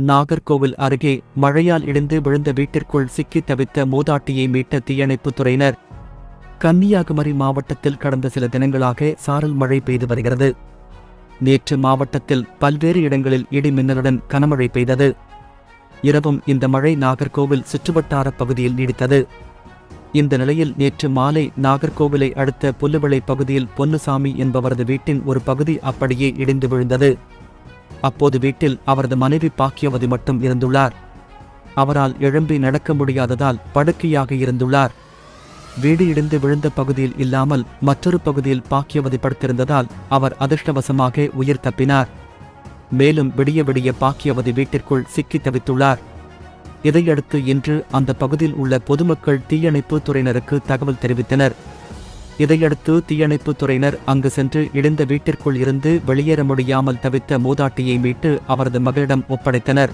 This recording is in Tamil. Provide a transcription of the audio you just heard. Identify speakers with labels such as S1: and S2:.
S1: நாகர்கோவில் அருகே மழையால் இடிந்து விழுந்த வீட்டிற்குள் சிக்கி தவித்த மூதாட்டியை மீட்ட தீயணைப்புத் துறையினர். கன்னியாகுமரி மாவட்டத்தில் கடந்த சில தினங்களாக சாரல் மழை பெய்து வருகிறது. நேற்று மாவட்டத்தில் பல்வேறு இடங்களில் இடி மின்னலுடன் கனமழை பெய்தது. இரவும் இந்த மழை நாகர்கோவில் சுற்றுவட்டார பகுதியில் நீடித்தது. இந்த நிலையில் நேற்று மாலை நாகர்கோவிலை அடுத்த புல்லுவிளை பகுதியில் பொன்னுசாமி என்பவரது வீட்டின் ஒரு பகுதி அப்படியே இடிந்து விழுந்தது. அப்போது வீட்டில் அவரது மனைவி பாக்கியவதி மட்டும் இருந்துள்ளார். அவரால் எழும்பி நடக்க முடியாததால் படுக்கையாக இருந்துள்ளார். வீடு இடிந்து விழுந்த பகுதியில் இல்லாமல் மற்றொரு பகுதியில் பாக்கியவதி படுத்திருந்ததால் அவர் அதிர்ஷ்டவசமாக உயிர் தப்பினார். மேலும் விடிய விடிய பாக்கியவதி வீட்டிற்குள் சிக்கி தவித்துள்ளார். இதையடுத்து இன்று அந்த பகுதியில் உள்ள பொதுமக்கள் தீயணைப்பு துறையினருக்கு தகவல் தெரிவித்தனர். இதையடுத்து தீயணைப்பு துறையினர் அங்கு சென்று இடிந்த வீட்டிற்குள் இருந்து வெளியேற முடியாமல் தவித்த மூதாட்டியை மீட்டு அவரது மகளிடம் ஒப்படைத்தனர்.